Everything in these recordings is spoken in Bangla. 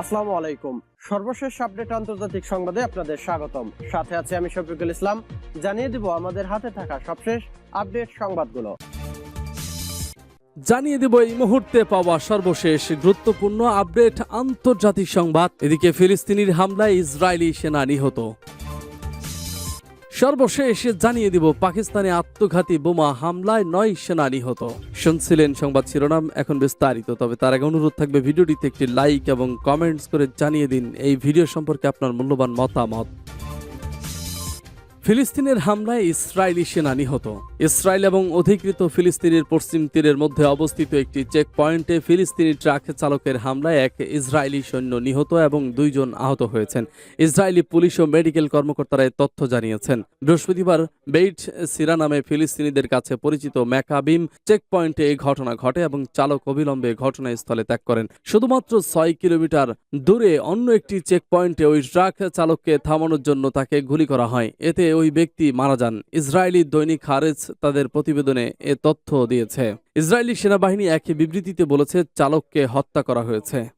আসসালামু আলাইকুম। সর্বশেষ আপডেট আন্তর্জাতিক সংবাদে আপনাদের স্বাগতম। সাথে আমি শফিকুল ইসলাম। জানিয়ে দিব আমাদের হাতে থাকা সবশেষ আপডেট সংবাদগুলো। জানিয়ে দেব এই মুহূর্তে পাওয়া সর্বশেষ গুরুত্বপূর্ণ আপডেট আন্তর্জাতিক সংবাদ। এদিকে ফিলিস্তিনির হামলায় ইসরায়েলি সেনা নিহত। সর্বশেষ জানিয়ে দিব, পাকিস্তানে আত্মঘাতী বোমা হামলায় নয় সেনা নিহত। শুনছিলেন সংবাদ শিরোনাম, এখন বিস্তারিত। তবে তার আগে অনুরোধ থাকবে ভিডিওটিতে একটি লাইক এবং কমেন্টস করে জানিয়ে দিন। এই ভিডিও সম্পর্কে আপনার মূল্যবান মতামত। ফিলিস্তিনের হামলায় ইসরায়েলি সেনা নিহত। ইসরায়েল এবং অধিকৃত ফিলিস্তিনের পশ্চিম তীরের মধ্যে অবস্থিত একটি চেক পয়েন্টে ফিলিস্তিনি ট্রাক চালকের হামলায় এক ইসরায়েলি সৈন্য নিহত এবং দুইজন আহত হয়েছেন। ইসরায়েলি পুলিশ ও মেডিকেল কর্মকর্তারা তথ্য জানিয়েছেন। বৃহস্পতিবার বেইট সিরা নামে ফিলিস্তিনিদের কাছে পরিচিত ম্যাকাবিম চেক পয়েন্টে এই ঘটনা ঘটে এবং চালক অবিলম্বে ঘটনাস্থলে ত্যাগ করেন। শুধুমাত্র ছয় কিলোমিটার দূরে অন্য একটি চেক পয়েন্টে ওই ট্রাক চালককে থামানোর জন্য তাকে গুলি করা হয়। এতে ওই ব্যক্তি মারা যান। ইসরায়েলি দৈনিক হারেজ তাদের প্রতিবেদনে এ তথ্য দিয়েছে। ইসরায়েলি সেনাবাহিনী এক বিবৃতিতে বলেছে, চালককে হত্যা করা হয়েছে।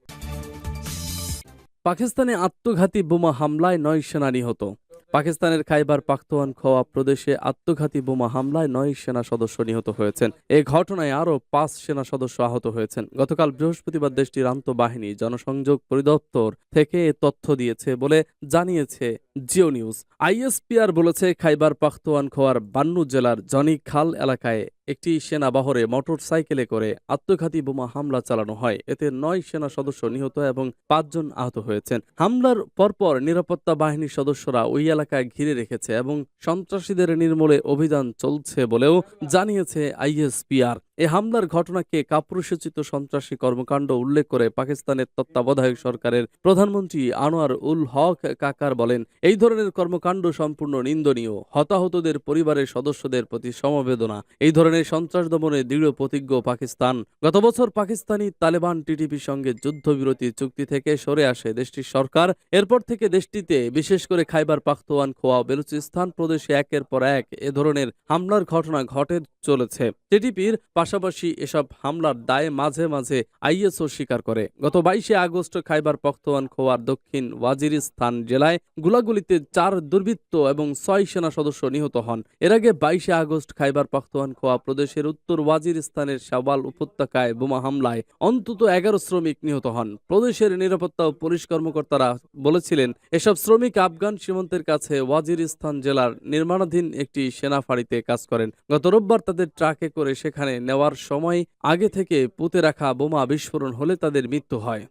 পাকিস্তানে আত্মঘাতী বোমা হামলায় নয় সেনা নিহত। পাকিস্তানের খাইবার পাখতোয়ান খোয়া প্রদেশে আত্মঘাতী বোমা হামলায় নয় সেনা সদস্য নিহত হয়েছেন। এ ঘটনায় আরও পাঁচ সেনা সদস্য আহত হয়েছেন। গতকাল বৃহস্পতিবার দেশটির আন্তঃবাহিনী জনসংযোগ পরিদপ্তর থেকে এ তথ্য দিয়েছে বলে জানিয়েছে জিও নিউজ আইএসপিআর বলেছে, খাইবার পাখতোয়ান খোয়ার বান্নু জেলার জনি খাল এলাকায় একটি সেনা বাহরে মোটর সাইকেলে করে আত্মঘাতী বোমা হামলা চালানো হয়। এতে নয় সেনা সদস্য নিহত এবং পাঁচজন আহত হয়েছেন। হামলার পরপর নিরাপত্তা বাহিনীর সদস্যরা ওই এলাকায় ঘিরে রেখেছে এবং সন্ত্রাসীদের নির্মূলে অভিযান চলছে বলেও জানিয়েছে আইএসপিআর। এ হামলার ঘটনাকে কাপুরুষোচিত সন্ত্রাসী কর্মকাণ্ড উল্লেখ করে পাকিস্তানের তত্ত্বাবধায়ক সরকারের প্রধানমন্ত্রী আনোয়ার উল হক কাকার বলেন, এই ধরনের কর্মকাণ্ড সম্পূর্ণ নিন্দনীয়। হতাহতদের পরিবারের সদস্যদের প্রতি সমবেদনা। এই ধরনের সন্ত্রাস দমনে দৃঢ় প্রতিজ্ঞ পাকিস্তান। গত বছর পাকিস্তানি তালেবান টিটিপির সঙ্গে যুদ্ধবিরতি চুক্তি থেকে সরে আসে দেশটির সরকার। এরপর থেকে দেশটিতে বিশেষ করে খাইবার পাখতোয়ান খোয়া বেলুচিস্তান প্রদেশে একের পর এক এ ধরনের হামলার ঘটনা ঘটে চলেছে। টিটিপির পাশাপাশি এসব হামলার দায়ে মাঝে মাঝে আইএসও স্বীকার করে। গত বাইশে আগস্ট খাইবার পখতোয়ান খোয়ার দক্ষিণ ওয়াজিরিস্তান জেলায় গুলাগুলিতে চার দুর্বৃত্ত এবং ছয় সেনা সদস্য নিহত হন। এর আগে বাইশে আগস্ট খাইবার পখতোয়ান খোয়া প্রদেশের উত্তর ওয়াজিরিস্তানের শাওয়াল উপত্যকায় বোমা হামলায় অন্তত এগারো শ্রমিক নিহত হন। প্রদেশের নিরাপত্তা ও পুলিশ কর্মকর্তারা বলেছিলেন, এসব শ্রমিক আফগান সীমান্তের কাছে ওয়াজিরিস্তান জেলার নির্মাণাধীন একটি সেনা ফাঁড়িতে কাজ করেন। গত রোববার তাদের ট্রাকে করে সেখানে নেওয়ার সময় আগে থেকে পুঁতে রাখা বোমা বিস্ফোরণ হলে তাদের মৃত্যু হয়।